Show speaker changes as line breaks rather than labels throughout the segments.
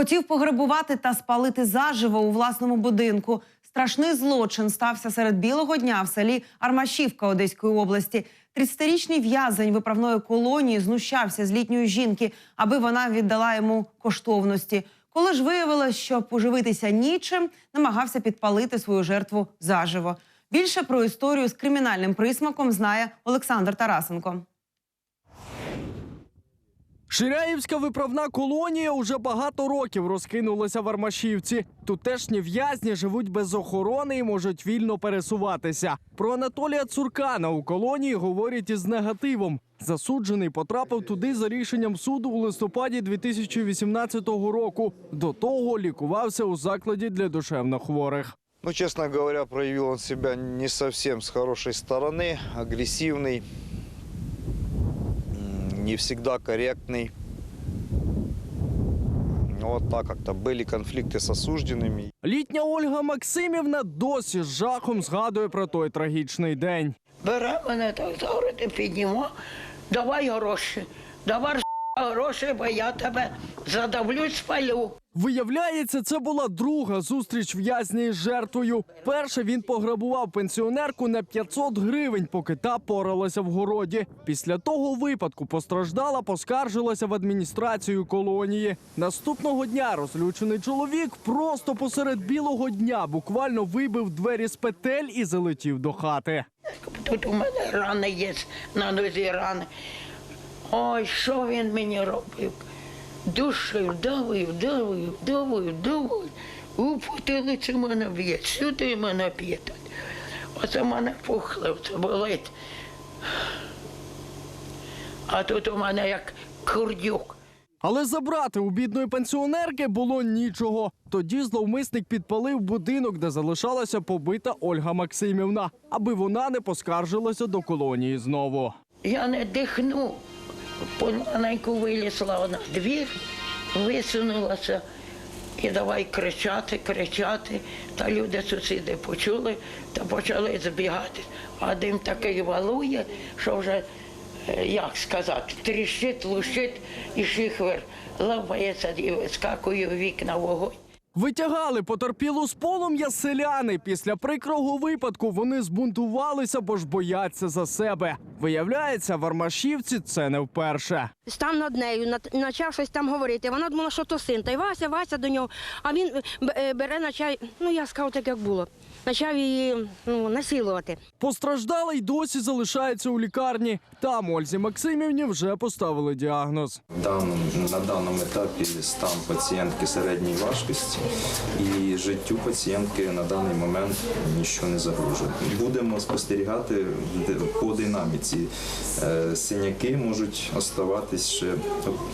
Хотів пограбувати та спалити заживо у власному будинку. Страшний злочин стався серед білого дня в селі Армашівка Одеської області. 30-річний в'язень виправної колонії знущався з літньої жінки, аби вона віддала йому коштовності. Коли ж виявилось, що поживитися нічим, намагався підпалити свою жертву заживо. Більше про історію з кримінальним присмаком знає Олександр Тарасенко.
Ширяївська виправна колонія уже багато років розкинулася в Армашівці. Тутешні в'язні живуть без охорони і можуть вільно пересуватися. Про Анатолія Цуркана у колонії говорять із негативом. Засуджений потрапив туди за рішенням суду у листопаді 2018 року. До того лікувався у закладі для душевнохворих.
Ну, честно говоря, проявил он себя не совсем с хорошей стороны, агрессивный, м, не всегда корректный. Вот так как-то были конфликты с осужденными.
Літня Ольга Максимівна досі з жахом згадує про той трагічний день.
Бере мене так за руки, підніма, давай гроші, давай с**а, гроші, бо я тебе задавлю, спалю.
Виявляється, це була друга зустріч в'язня із жертвою. Перше він пограбував пенсіонерку на 500 гривень, поки та поралася в городі. Після того випадку постраждала, поскаржилася в адміністрацію колонії. Наступного дня розлючений чоловік просто посеред білого дня буквально вибив двері з петель і залетів до хати.
Тут у мене рани є, на нозі рани. Ой, що він мені робив? Душив, давив, давив, давив, давив. У потилицю мене б'є, сюди мене б'є. Оце мене пухло, це болить. А тут у мене як курдюк.
Але забрати у бідної пенсіонерки було нічого. Тоді зловмисник підпалив будинок, де залишалася побита Ольга Максимівна, аби вона не поскаржилася до колонії знову.
Я не дихну. Помаленьку вилізла на двір, висунулася і давай кричати, кричати. Та люди сусіди почули та почали збігати. А дим такий валує, що вже, е, як сказати, тріщить, лущить і шихвер лапається і вискакує в вікна вогонь.
Витягали потерпілу з полум'я селяни. Після прикрого випадку вони збунтувалися, бо ж бояться за себе. Виявляється, в Армашівці це не вперше.
став над нею, почав щось там говорити. Вона думала, що то син. Та й Вася, Вася до нього. А він е, е, бере, почав, ну я сказав так, як було. Почав її ну, насилувати.
Постраждалий досі залишається у лікарні. Там Ользі Максимівні вже поставили діагноз.
Дан, на даному етапі стан пацієнтки середньої важкості і життю пацієнтки на даний момент нічого не загрожує. Будемо спостерігати по динаміці. Е, Синяки можуть оставатись ще,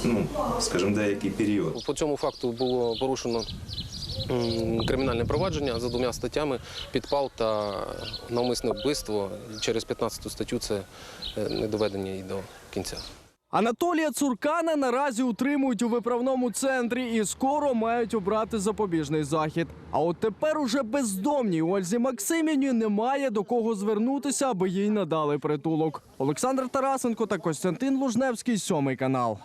ну, скажімо, деякий період.
По цьому факту було порушено кримінальне провадження за двома статтями підпал та навмисне вбивство. Через 15 статтю це е, не доведення і до кінця.
Анатолія Цуркана наразі утримують у виправному центрі і скоро мають обрати запобіжний захід. А от тепер уже бездомній Ользі Максимівні немає до кого звернутися, аби їй надали притулок. Олександр Тарасенко та Костянтин Лужневський, сьомий канал.